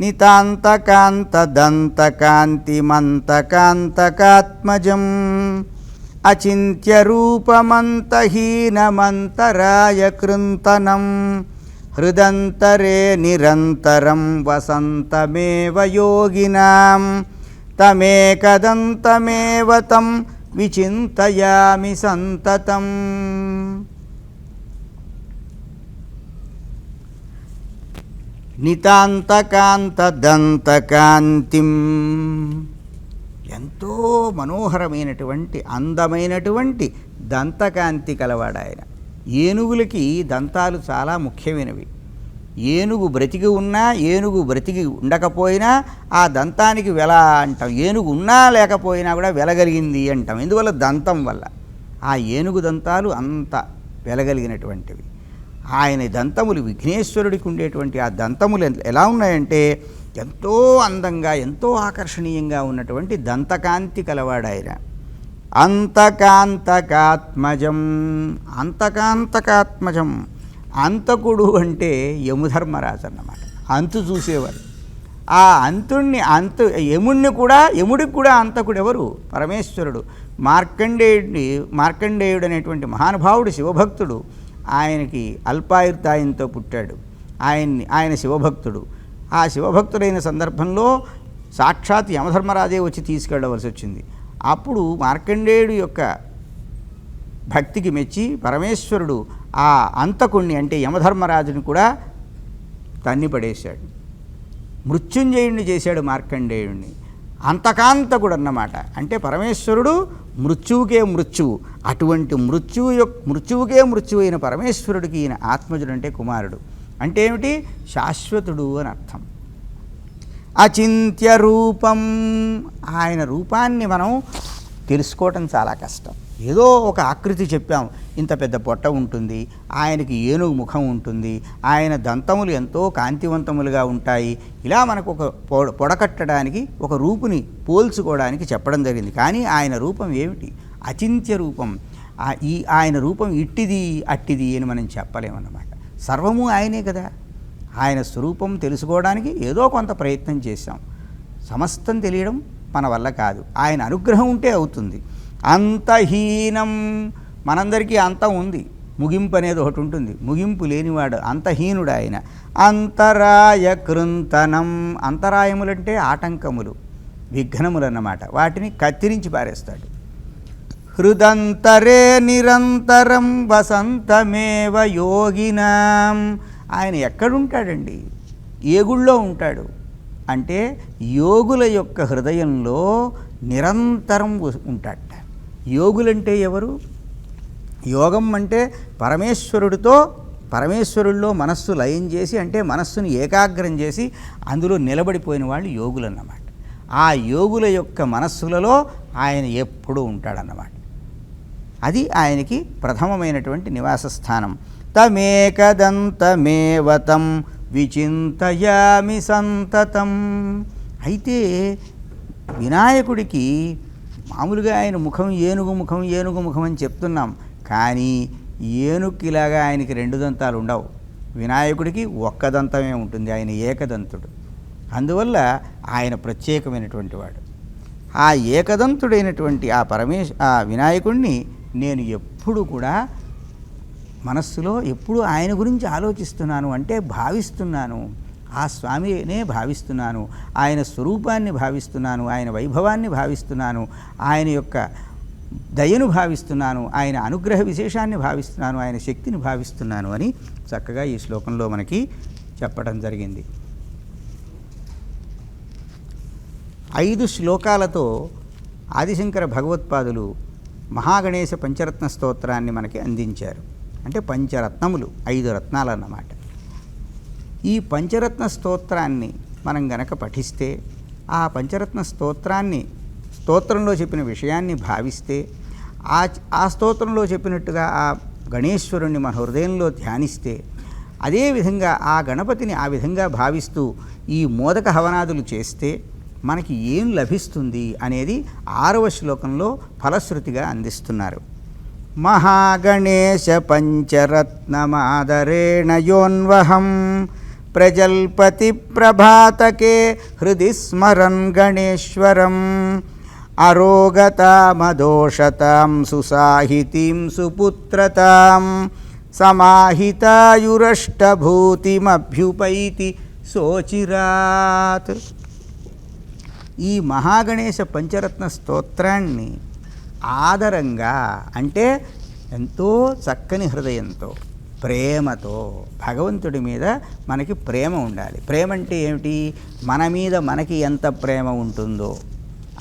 నితాంతకాంతదంతకాంతిమంతకాంతకాత్మజం అచింత్యరూపమంతహీనమంతరాయ కృంతనం హృదంతరే నిరంతరం వసంతమేవ యోగినాం తమేకదంతమేవ తం విచింతయామి సంతతం నితాంతకాంతదంతకాంతిం. ఎంతో మనోహరమైనటువంటి అందమైనటువంటి దంతకాంతి కలవాడాయన ఏనుగులకి దంతాలు చాలా ముఖ్యమైనవి. ఏనుగు బ్రతికి ఉన్నా ఏనుగు బ్రతికి ఉండకపోయినా ఆ దంతానికి వెల అంటాం. ఏనుగు ఉన్నా లేకపోయినా కూడా వెలగలిగింది అంటాం. ఎందువల్ల? దంతం వల్ల. ఆ ఏనుగు దంతాలు అంత వెలగలిగినటువంటివి. ఆయన దంతములు విఘ్నేశ్వరుడికి ఉండేటువంటి ఆ దంతములు ఎలా ఉన్నాయంటే ఎంతో అందంగా ఎంతో ఆకర్షణీయంగా ఉన్నటువంటి దంతకాంతి కలవాడాయన. అంతకాంతకాత్మజం అంతకాంతకాత్మజం. అంతకుడు అంటే యముధర్మరాజు అన్నమాట అంతు చూసేవారు. ఆ అంతుణ్ణి అంతు యముణ్ణి కూడా యముడికి కూడా అంతకుడు ఎవరు? పరమేశ్వరుడు. మార్కండేయుడిని మార్కండేయుడు అనేటువంటి మహానుభావుడు శివభక్తుడు. ఆయనకి అల్పాయుర్తాయంతో పుట్టాడు. ఆయన్ని ఆయన శివభక్తుడు. ఆ శివభక్తుడైన సందర్భంలో సాక్షాత్ యమధర్మరాజే వచ్చి తీసుకెళ్ళవలసి వచ్చింది. అప్పుడు మార్కండేయుడు యొక్క భక్తికి మెచ్చి పరమేశ్వరుడు ఆ అంతకుణ్ణి అంటే యమధర్మరాజుని కూడా తన్ని పడేశాడు మృత్యుంజయుణ్ణి చేశాడు మార్కండేయుణ్ణి. అంతకాంతకుడు అన్నమాట అంటే పరమేశ్వరుడు మృత్యువుకే మృత్యువు. అటువంటి మృత్యువు యొక్క మృత్యువుకే మృత్యువు అయిన పరమేశ్వరుడికి ఈయన ఆత్మజుడు అంటే కుమారుడు. అంటే ఏమిటి? శాశ్వతుడు అని అర్థం. అచింత్య రూపం. ఆయన రూపాన్ని మనం తెలుసుకోవటం చాలా కష్టం. ఏదో ఒక ఆకృతి చెప్పాం ఇంత పెద్ద పొట్ట ఉంటుంది ఆయనకి ఏనుగు ముఖం ఉంటుంది ఆయన దంతములు ఎంతో కాంతివంతములుగా ఉంటాయి. ఇలా మనకు ఒక పొడ పొడకట్టడానికి ఒక రూపుని పోల్చుకోవడానికి చెప్పడం జరిగింది. కానీ ఆయన రూపం ఏమిటి? అచింత్య రూపం. ఈ ఆయన రూపం ఇట్టిది అట్టిది అని మనం చెప్పలేమన్నమాట. సర్వము ఆయనే కదా. ఆయన స్వరూపం తెలుసుకోవడానికి ఏదో కొంత ప్రయత్నం చేశాం. సమస్తం తెలియడం మన వల్ల కాదు. ఆయన అనుగ్రహం ఉంటే అవుతుంది. అంతహీనం. మనందరికీ అంతం ఉంది. ముగింపు అనేది ఒకటి ఉంటుంది. ముగింపు లేనివాడు అంతహీనుడు ఆయన అంతరాయ కృంతనం. అంతరాయములంటే ఆటంకములు విఘ్నములు అన్నమాట వాటిని కత్తిరించి పారేస్తాడు. హృదంతరే నిరంతరం వసంతమేవ యోగినాం. ఆయన ఎక్కడుంటాడండి? ఏ గుళ్ళో ఉంటాడు? అంటే యోగుల యొక్క హృదయంలో నిరంతరం ఉంటాడు. యోగులంటే ఎవరు? యోగం అంటే పరమేశ్వరుడితో పరమేశ్వరుల్లో మనస్సు లయం చేసి అంటే మనస్సుని ఏకాగ్రం చేసి అందులో నిలబడిపోయిన వాళ్ళు యోగులు అన్నమాట ఆ యోగుల యొక్క మనస్సులలో ఆయన ఎప్పుడూ ఉంటాడన్నమాట. అది ఆయనకి ప్రథమమైనటువంటి నివాస స్థానం తమేకదంతమేవతం విచింతయామి సంతతం. అయితే వినాయకుడికి మామూలుగా ఆయన ముఖం ఏనుగు ముఖం ఏనుగు ముఖం అని చెప్తున్నాం. కానీ ఏనుక్కిలాగా ఆయనకి రెండు దంతాలు ఉండవు. వినాయకుడికి ఒక్క దంతమే ఉంటుంది ఆయన ఏకదంతుడు. అందువల్ల ఆయన ప్రత్యేకమైనటువంటి వాడు. ఆ ఏకదంతుడైనటువంటి ఆ పరమేశ్ ఆ వినాయకుడిని నేను ఎప్పుడు కూడా మనస్సులో ఎప్పుడు ఆయన గురించి ఆలోచిస్తున్నాను అంటే భావిస్తున్నాను. ఆ స్వామినే భావిస్తున్నాను ఆయన స్వరూపాన్ని భావిస్తున్నాను ఆయన వైభవాన్ని భావిస్తున్నాను ఆయన యొక్క దయను భావిస్తున్నాను ఆయన అనుగ్రహ విశేషాన్ని భావిస్తున్నాను ఆయన శక్తిని భావిస్తున్నాను అని చక్కగా ఈ శ్లోకంలో మనకి చెప్పడం జరిగింది. ఐదు శ్లోకాలతో ఆదిశంకర భగవత్పాదులు మహాగణేశ పంచరత్న స్తోత్రాన్ని మనకి అందించారు. అంటే పంచరత్నములు ఐదు రత్నాలు అన్నమాట ఈ పంచరత్న స్తోత్రాన్ని మనం గనక పఠిస్తే ఆ పంచరత్న స్తోత్రాన్ని స్తోత్రంలో చెప్పిన విషయాన్ని భావిస్తే ఆ ఆ స్తోత్రంలో చెప్పినట్టుగా ఆ గణేశ్వరుణ్ణి మన హృదయంలో ధ్యానిస్తే అదేవిధంగా ఆ గణపతిని ఆ విధంగా భావిస్తూ ఈ మోదక హవనాదులు చేస్తే మనకి ఏం లభిస్తుంది అనేది ఆరవ శ్లోకంలో ఫలశ్రుతిగా అందిస్తున్నారు. మహాగణేశ పంచరత్నమాదరేణ యోన్వహం ప్రజల్పతి ప్రభాతకే హృది స్మరన్ గణేశ్వరం. అరోగతామదోషతాం సుసాహితీం సుపుత్రతాం. సమాహితాయురష్టభూతిమభ్యుపైతి సోచిరాత్ ఈ మహాగణేశ పంచరత్న స్తోత్రాన్ని ఆదరంగా అంటే ఎంతో చక్కని హృదయంతో ప్రేమతో భగవంతుడి మీద మనకి ప్రేమ ఉండాలి. ప్రేమ అంటే ఏమిటి? మన మీద మనకి ఎంత ప్రేమ ఉంటుందో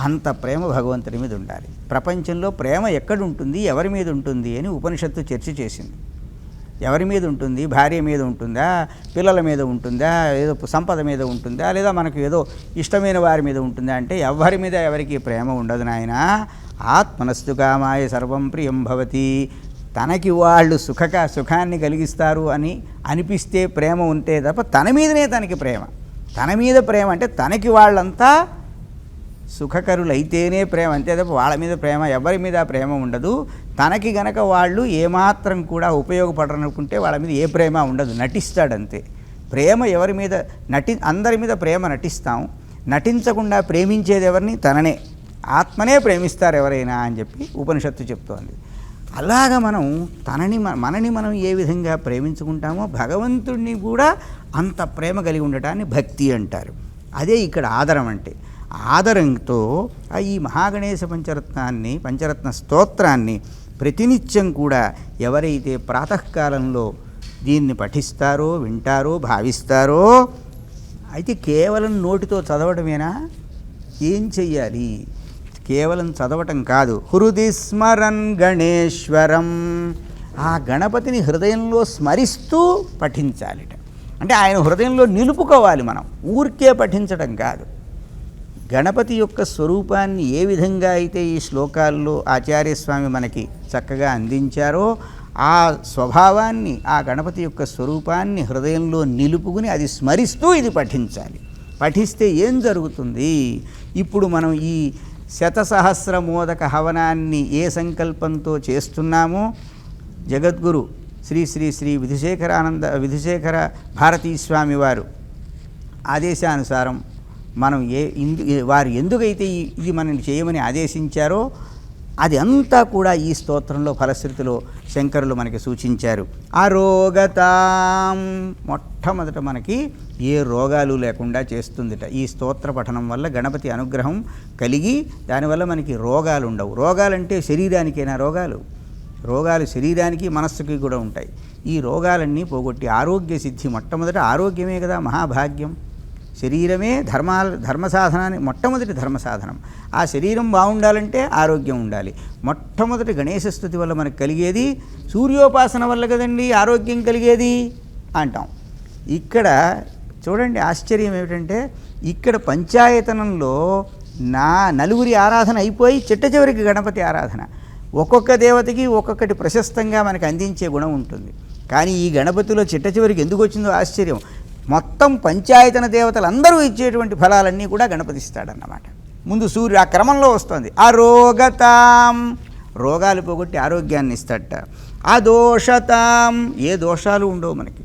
అంత ప్రేమ భగవంతుడి మీద ఉండాలి. ప్రపంచంలో ప్రేమ ఎక్కడ ఉంటుంది ఎవరి మీద ఉంటుంది అని ఉపనిషత్తు చర్చ చేసింది. ఎవరి మీద ఉంటుంది? భార్య మీద ఉంటుందా? పిల్లల మీద ఉంటుందా? ఏదో సంపద మీద ఉంటుందా? లేదా మనకు ఏదో ఇష్టమైన వారి మీద ఉంటుందా? అంటే ఎవరి మీద ఎవరికి ప్రేమ ఉండదు నాయన. ఆత్మనస్తు కామాయ సర్వం ప్రియం భవతి. తనకి వాళ్ళు సుఖక సుఖాన్ని కలిగిస్తారు అని అనిపిస్తే ప్రేమ ఉంటే తప్ప తన మీదనే తనకి ప్రేమ. తన మీద ప్రేమ అంటే తనకి వాళ్ళంతా సుఖకరులైతేనే ప్రేమ. అంతే తప్ప వాళ్ళ మీద ప్రేమ ఎవరి మీద ప్రేమ ఉండదు. తనకి గనక వాళ్ళు ఏమాత్రం కూడా ఉపయోగపడరనుకుంటే వాళ్ళ మీద ఏ ప్రేమ ఉండదు. నటిస్తాడంతే. ప్రేమ ఎవరి మీద నటి అందరి మీద ప్రేమ నటిస్తాం. నటించకుండా ప్రేమించేది ఎవరిని తననే. ఆత్మనే ప్రేమిస్తారు ఎవరైనా అని చెప్పి ఉపనిషత్తు చెప్తోంది. అలాగ మనం తనని మనని మనం ఏ విధంగా ప్రేమించుకుంటామో భగవంతుడిని కూడా అంత ప్రేమ కలిగి ఉండటాన్ని భక్తి అంటారు. అదే ఇక్కడ ఆదరం అంటే. ఆదరంతో ఈ మహాగణేశ పంచరత్నాన్ని పంచరత్న స్తోత్రాన్ని ప్రతినిత్యం కూడా ఎవరైతే ప్రాతకాలంలో దీన్ని పఠిస్తారో వింటారో భావిస్తారో అయితే కేవలం నోటితో చదవడమేనా ఏం చెయ్యాలి? కేవలం చదవటం కాదు. హృది స్మరన్ గణేశ్వరం. ఆ గణపతిని హృదయంలో స్మరిస్తూ పఠించాలిట. అంటే ఆయన హృదయంలో నిలుపుకోవాలి మనం. ఊరికే పఠించడం కాదు. గణపతి యొక్క స్వరూపాన్ని ఏ విధంగా అయితే ఈ శ్లోకాల్లో ఆచార్యస్వామి మనకి చక్కగా అందించారో ఆ స్వభావాన్ని ఆ గణపతి యొక్క స్వరూపాన్ని హృదయంలో నిలుపుకుని అది స్మరిస్తూ ఇది పఠించాలి. పఠిస్తే ఏం జరుగుతుంది? ఇప్పుడు మనం ఈ శతసహస్ర మోదక హవనాన్ని ఏ సంకల్పంతో చేస్తున్నామో జగద్గురు శ్రీ శ్రీ శ్రీ విధుశేఖరానంద విధుశేఖర భారతీ స్వామి వారు ఆదేశానుసారం మనం ఏ ఇందు వారు ఎందుకైతే ఇది మనల్ని చేయమని ఆదేశించారో అది అంతా కూడా ఈ స్తోత్రంలో ఫలశ్రుతిలో శంకరులు మనకి సూచించారు. ఆరోగతాం మొట్టమొదట మనకి ఏ రోగాలు లేకుండా చేస్తుందిట. ఈ స్తోత్ర పఠనం వల్ల గణపతి అనుగ్రహం కలిగి దానివల్ల మనకి రోగాలు ఉండవు. రోగాలంటే శరీరానికైనా రోగాలు? రోగాలు శరీరానికి మనస్సుకి కూడా ఉంటాయి. ఈ రోగాలన్నీ పోగొట్టి ఆరోగ్య సిద్ధి మొట్టమొదట ఆరోగ్యమే కదా మహాభాగ్యం. శరీరమే ధర్మాల ధర్మ సాధనాన్ని మొట్టమొదటి ధర్మ సాధనం ఆ శరీరం బాగుండాలంటే ఆరోగ్యం ఉండాలి. మొట్టమొదటి గణేశ స్థుతి వల్ల మనకు కలిగేది సూర్యోపాసన వల్ల కదండి ఆరోగ్యం కలిగేది అంటాం. ఇక్కడ చూడండి ఆశ్చర్యం ఏమిటంటే ఇక్కడ పంచాయతనంలో నా నలుగురి ఆరాధన అయిపోయి చిట్ట చివరికి గణపతి ఆరాధన. ఒక్కొక్క దేవతకి ఒక్కొక్కటి ప్రశస్తంగా మనకు అందించే గుణం ఉంటుంది. కానీ ఈ గణపతిలో చిట్ట చివరికి ఎందుకు వచ్చిందో ఆశ్చర్యం. మొత్తం పంచాయతన దేవతలందరూ ఇచ్చేటువంటి ఫలాలన్నీ కూడా గణపతి ఇస్తాడన్నమాట ముందు సూర్యుడు ఆ క్రమంలో వస్తుంది. అరోగతాం. రోగాలు పోగొట్టి ఆరోగ్యాన్ని ఇస్తాడట అదోషతాం. ఏ దోషాలు ఉండవు మనకి.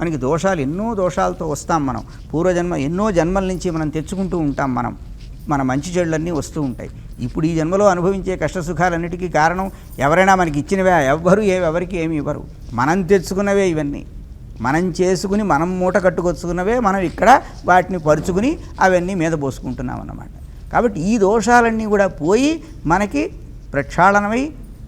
మనకి దోషాలు ఎన్నో దోషాలతో వస్తాం మనం. పూర్వజన్మ ఎన్నో జన్మల నుంచి మనం తెచ్చుకుంటూ ఉంటాం మనం. మన మంచి చెడులన్నీ వస్తూ ఉంటాయి. ఇప్పుడు ఈ జన్మలో అనుభవించే కష్టసుఖాలన్నిటికీ కారణం ఎవరైనా మనకి ఇచ్చినవే ఎవ్వరు ఏ ఎవరికి ఏమి ఇవ్వరు. మనం తెచ్చుకున్నవే ఇవన్నీ. మనం చేసుకుని మనం మూట కట్టుకొచ్చుకున్నవే మనం ఇక్కడ వాటిని పరుచుకుని అవన్నీ మీద పోసుకుంటున్నాం అన్నమాట కాబట్టి ఈ దోషాలన్నీ కూడా పోయి మనకి ప్రక్షాళనమై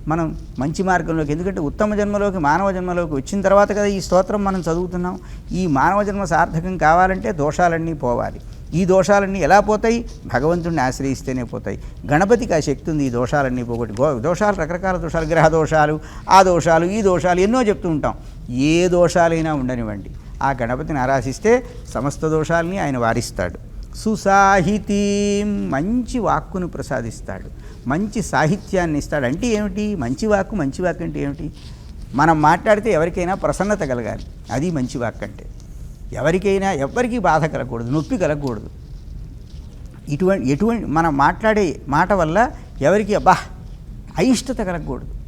మనం మంచి మార్గంలోకి ఎందుకంటే ఉత్తమ జన్మలోకి మానవ జన్మలోకి వచ్చిన తర్వాత కదా ఈ స్తోత్రం మనం చదువుతున్నాం. ఈ మానవ జన్మ సార్థకం కావాలంటే దోషాలన్నీ పోవాలి. ఈ దోషాలన్నీ ఎలా పోతాయి? భగవంతుడిని ఆశ్రయిస్తేనే పోతాయి. గణపతికి ఆ శక్తి ఉంది ఈ దోషాలన్నీ పోగొట్టి దోషాలు రకరకాల దోషాలు గ్రహ దోషాలు ఆ దోషాలు ఈ దోషాలు ఎన్నో చెప్తూ ఉంటాం. ఏ దోషాలైనా ఉండనివ్వండి. ఆ గణపతిని ఆరాధిస్తే సమస్త దోషాలని ఆయన వారిస్తాడు. సుసాహితీం మంచి వాక్కును ప్రసాదిస్తాడు. మంచి సాహిత్యాన్ని ఇస్తాడు. అంటే ఏమిటి? మంచి వాక్కు మంచి వాక్ అంటే ఏమిటి? మనం మాట్లాడితే ఎవరికైనా ప్రసన్నత కలగాలి. అది మంచి వాక్ అంటే. ఎవరికైనా ఎవరికి బాధ కలగకూడదు నొప్పి కలగకూడదు. ఇటువంటి ఎటువంటి మనం మాట్లాడే మాట వల్ల ఎవరికి అబ్బా అయిష్టత కలగకూడదు.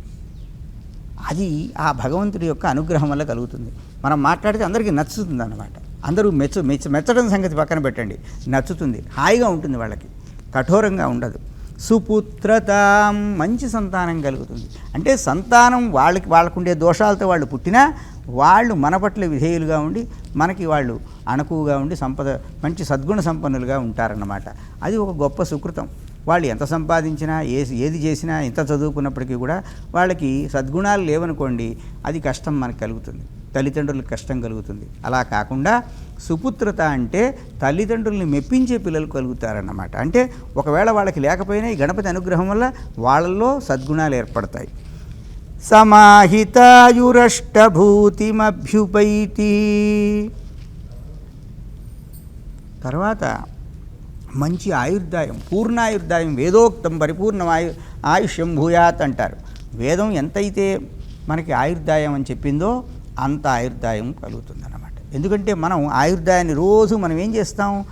అది ఆ భగవంతుడి యొక్క అనుగ్రహం వల్ల కలుగుతుంది. మనం మాట్లాడితే అందరికీ నచ్చుతుంది అన్నమాట. అందరూ మెచ్చ మెచ్చ మెచ్చడం సంగతి పక్కన పెట్టండి. నచ్చుతుంది. హాయిగా ఉంటుంది వాళ్ళకి. కఠోరంగా ఉండదు. సుపుత్రత మంచి సంతానం కలుగుతుంది. అంటే సంతానం వాళ్ళకి వాళ్ళకుండే దోషాలతో వాళ్ళు పుట్టినా వాళ్ళు మన పట్ల విధేయులుగా ఉండి మనకి వాళ్ళు అణకువగా ఉండి సంపద మంచి సద్గుణ సంపన్నులుగా ఉంటారన్నమాట. అది ఒక గొప్ప సుకృతం. వాళ్ళు ఎంత సంపాదించినా ఏ ఏది చేసినా ఎంత చదువుకున్నప్పటికీ కూడా వాళ్ళకి సద్గుణాలు లేవనుకోండి అది కష్టం మనకు కలుగుతుంది. తల్లిదండ్రులకు కష్టం కలుగుతుంది. అలా కాకుండా సుపుత్రత అంటే తల్లిదండ్రుల్ని మెప్పించే పిల్లలు కలుగుతారన్నమాట. అంటే ఒకవేళ వాళ్ళకి లేకపోయినా ఈ గణపతి అనుగ్రహం వల్ల వాళ్ళల్లో సద్గుణాలు ఏర్పడతాయి. సమాహితాయురష్టభూతిమభ్యుపైతి. తర్వాత మంచి ఆయుర్దాయం పూర్ణాయుర్దాయం వేదోక్తం పరిపూర్ణ ఆయు ఆయుష్యం భూయాత్ అంటారు. వేదం ఎంతైతే మనకి ఆయుర్దాయం అని చెప్పిందో అంత ఆయుర్దాయం కలుగుతుందన్నమాట. ఎందుకంటే మనం ఆయుర్దాయాన్ని రోజు మనం ఏం చేస్తాం?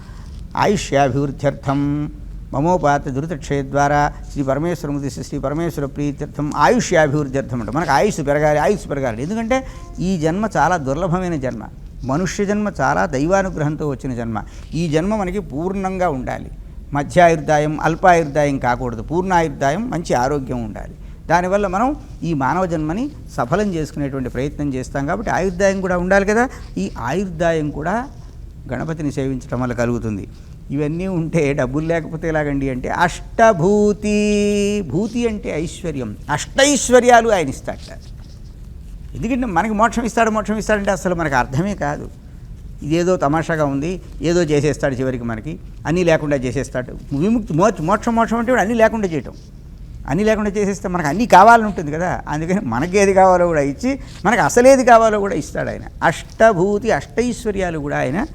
ఆయుష్యాభివృద్ధ్యర్థం మమోపాత దురితక్షయ ద్వారా శ్రీ పరమేశ్వరముది శ్రీ పరమేశ్వర ప్రీత్యర్థం ఆయుష్యాభివృద్ధ్యర్థం అంటే. మనకు ఆయుష్ పెరగాలి ఆయుష్ పెరగాలి. ఎందుకంటే ఈ జన్మ చాలా దుర్లభమైన జన్మ. మనుష్య జన్మ చాలా దైవానుగ్రహంతో వచ్చిన జన్మ. ఈ జన్మ మనకి పూర్ణంగా ఉండాలి. మధ్యాయుర్దాయం అల్పాయుర్దాయం కాకూడదు. పూర్ణాయుర్దాయం మంచి ఆరోగ్యం ఉండాలి. దానివల్ల మనం ఈ మానవ జన్మని సఫలం చేసుకునేటువంటి ప్రయత్నం చేస్తాం కాబట్టి ఆయుర్దాయం కూడా ఉండాలి కదా. ఈ ఆయుర్దాయం కూడా గణపతిని సేవించడం వల్ల కలుగుతుంది. ఇవన్నీ ఉంటే డబ్బులు లేకపోతే ఎలాగండి అంటే అష్టభూతి భూతి అంటే ఐశ్వర్యం. అష్టైశ్వర్యాలు ఆయన ఇస్తాడట. ఎందుకంటే మనకి మోక్షం ఇస్తాడు మోక్షం ఇస్తాడంటే అసలు మనకు అర్థమే కాదు. ఇదేదో తమాషాగా ఉంది ఏదో చేసేస్తాడు చివరికి మనకి అన్నీ లేకుండా చేసేస్తాడు. విముక్తి మో మోక్షం మోక్షం అంటే కూడా అన్నీ లేకుండా చేయటం. అన్నీ లేకుండా చేసేస్తే మనకు అన్నీ కావాలని ఉంటుంది కదా. అందుకని మనకి ఏది కావాలో కూడా ఇచ్చి మనకు అసలేది కావాలో కూడా ఇస్తాడు ఆయన. అష్టభూతి అష్టైశ్వర్యాలు కూడా ఆయన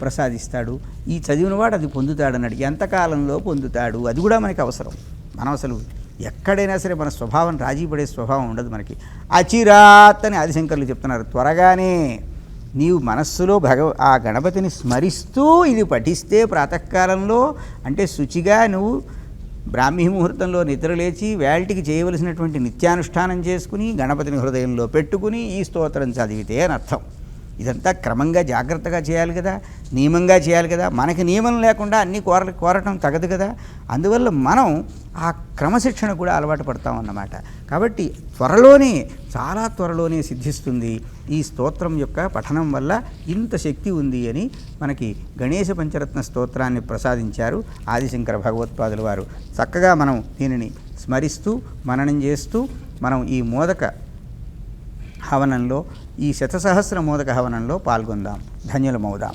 ప్రసాదిస్తాడు. ఈ చదివినవాడు అది పొందుతాడు అన్నాడు ఎంతకాలంలో పొందుతాడు? అది కూడా మనకి అవసరం. మనం అసలు ఎక్కడైనా సరే మన స్వభావం రాజీ పడే స్వభావం ఉండదు మనకి. అచిరాత్ అని ఆదిశంకర్లు చెప్తున్నారు. త్వరగానే నీవు మనస్సులో భగవ ఆ గణపతిని స్మరిస్తూ ఇది పఠిస్తే ప్రాతకాలంలో అంటే శుచిగా నువ్వు బ్రాహ్మీ ముహూర్తంలో నిద్రలేచి వేల్టికి చేయవలసినటువంటి నిత్యానుష్ఠానం చేసుకుని గణపతిని హృదయంలో పెట్టుకుని ఈ స్తోత్రం చదివితే అని అర్థం. ఇదంతా క్రమంగా జాగ్రత్తగా చేయాలి కదా నియమంగా చేయాలి కదా. మనకి నియమం లేకుండా అన్నీ కోర కోరటం తగదు కదా. అందువల్ల మనం ఆ క్రమశిక్షణ కూడా అలవాటు పడతాం అన్నమాట. కాబట్టి త్వరలోనే చాలా త్వరలోనే సిద్ధిస్తుంది ఈ స్తోత్రం యొక్క పఠనం వల్ల ఇంత శక్తి ఉంది అని మనకి గణేశ పంచరత్న స్తోత్రాన్ని ప్రసాదించారు ఆదిశంకర భగవత్పాదుల వారు. చక్కగా మనం దీనిని స్మరిస్తూ మననం చేస్తూ మనం ఈ మోదక హవనంలో ఈ శతసహస్ర మోదక హవనంలో పాల్గొందాం. ధన్యులమవుదాం.